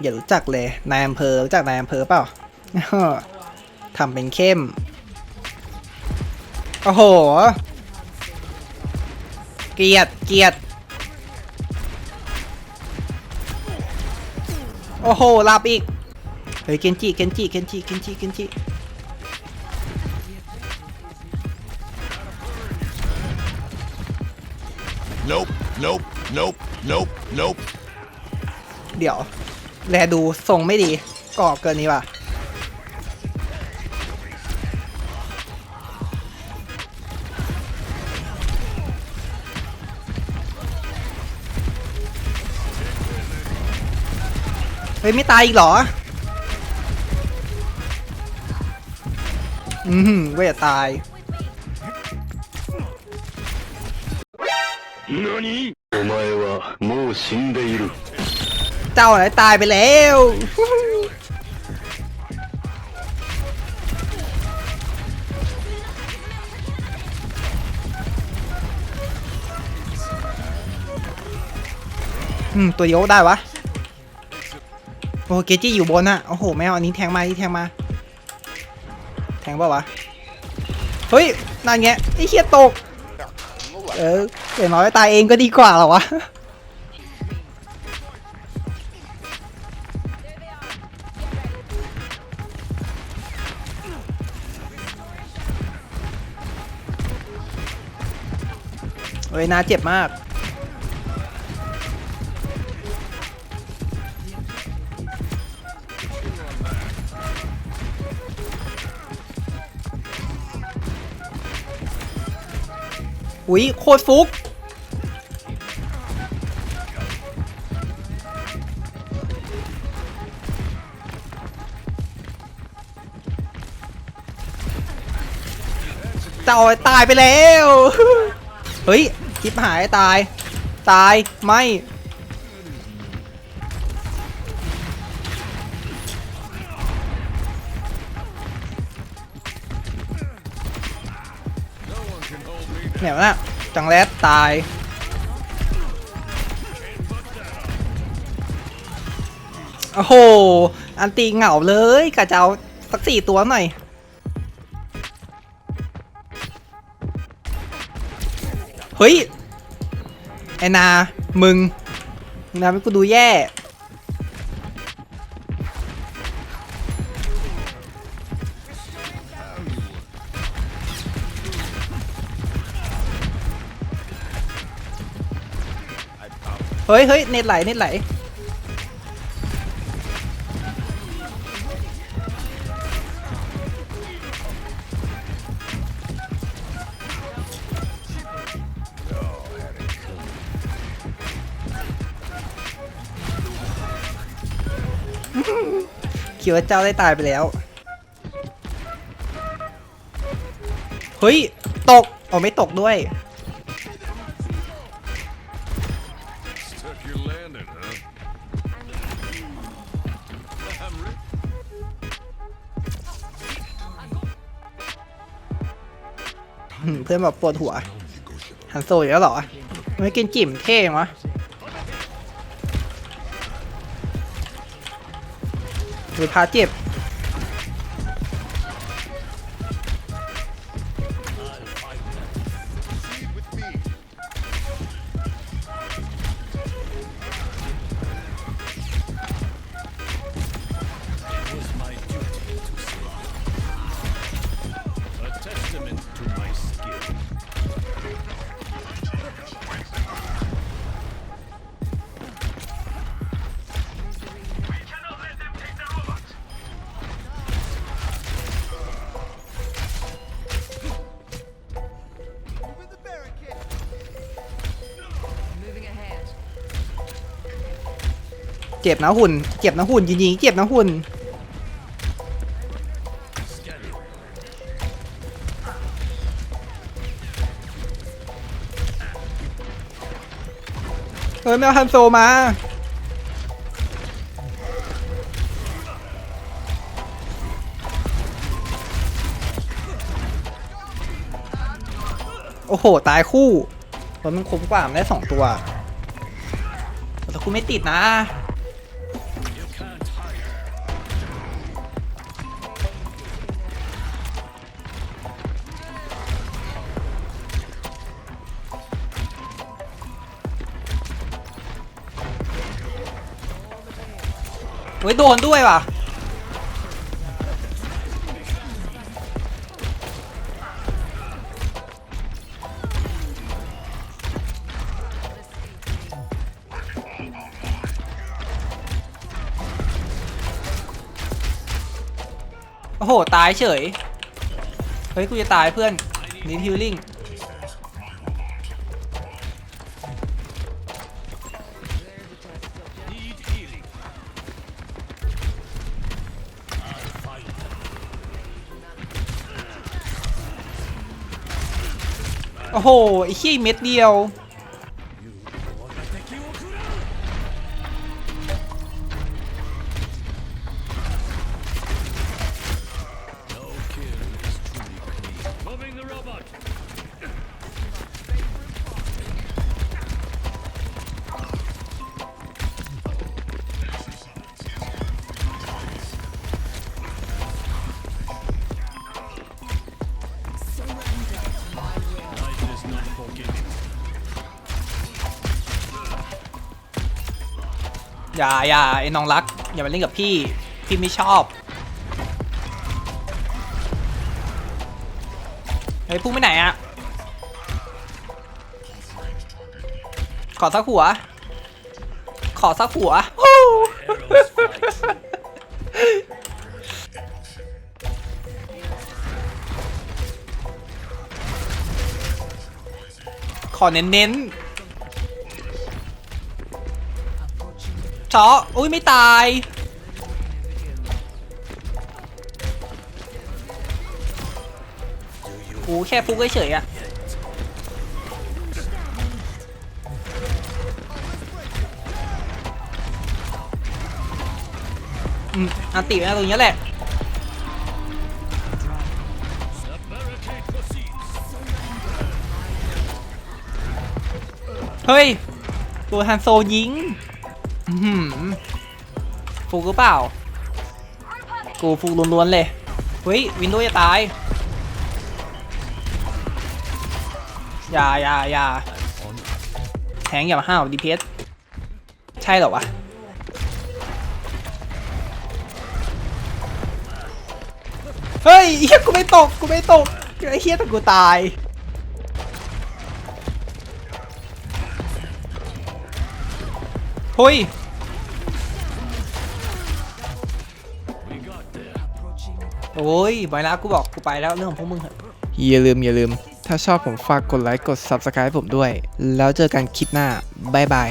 อย่ารู้จักเลย นายอำเภอรู้จักนายอำเภอเปล่าทำเป็นเข้ม โอ้โห เกลียดเกลียดโอ้โหหลับอีก เฮ้ยเคนจิเคนจิเคนจิเคนจิเคนจิ Nope, nope, nope, nope, nope. เดี๋ยว แลดูทรงไม่ดีก่อเกินนี้ว่ะ เฮ้ย ไม่ตายอีกเหรอ อืมก็อย่าตาย 何お前はもう死んでいる เจ้าไหนตายไปแล้ว อืม ตัวโยกได้วะ โอ้เกจี้อยู่บนอะโอ้โห แมวอันนี้แทงมาที่แทงมา แทงเปล่าวะ เฮ้ย นั่นไงไอ้เฮียตก เอออย่างน้อยตายเองก็ดีกว่าหรอวะ ฮ้ยนาเจ็บมาก อุ้ยโคตรฟุกเจ้าตายไปแล้ว เฮ้ย คิปหายตาย ตาย ไม่เนี่ยนะจังแรดตาย โอ้โห อันตีเหงาเลยกะจะเอาสักสี่ตัวหน่อย เฮ้ย ไอนา มึงมึงทำให้กูดูแย่ เฮ้ยเฮ้ยเน็ตไหล เน็ตไหล คิดว่าเจ้าได้ตายไปแล้ว เฮ้ย ตกอ๋อไม่ตกด้วย เพื่อนแบอกปวดหัว หันโซอยู่แล้วเหรอ ไม่กินจิ่มเท่ยั หรือพาเจ็บ เจ็บนะหุ่น เจ็บนะหุ่นจริงๆเจ็บนะหุ่น เฮ้ยไม่เอาฮันโซมาโอ้โห ตายคู่รถมันคุ้มกว่ามันได้สองตัว แต่คุณไม่ติดนะ เฮ้ยโดนด้วยว่ะโอ้โห ตายเฉย เฮ้ย กูจะตายเพื่อนนิดฮิลลิ่ง โอ้โหไอ้ขี้เม็ดเดียว อย่าอย่าไอ้น้องรัก อย่ามาเล่นกับพี่ พี่ไม่ชอบเฮ้ยพุ่งไปไหนอะขอสักหัว ขอสักหัวโอ้ขอเน้นๆ เจาะอุ้ยไม่ตายโอ้แค่ฟุกเฉยอะอืมอันติไว้นะตรงนี้แหละ เฮ้ย ตัวฮันโซยิง ฟูกหรือเปล่า กูฟูกล้วนๆเลย เฮ้ย วินโดว์จะตาย อย่าอย่าอย่าแทงอย่ามาห้าวดีเพสใช่เหรอวะ เฮ้ยเฮียกูไม่ตก กูไม่ตกไอ้เฮียแต่กูตายเฮ้ย โอ้ยบอยละกูบอกกูไปแล้วเรื่องของพวกมึงเหอะ อย่าลืมอย่าลืม ถ้าชอบผมฝากกดไลค์กด Subscribe ผมด้วย แล้วเจอกันคลิปหน้า บ๊ายบาย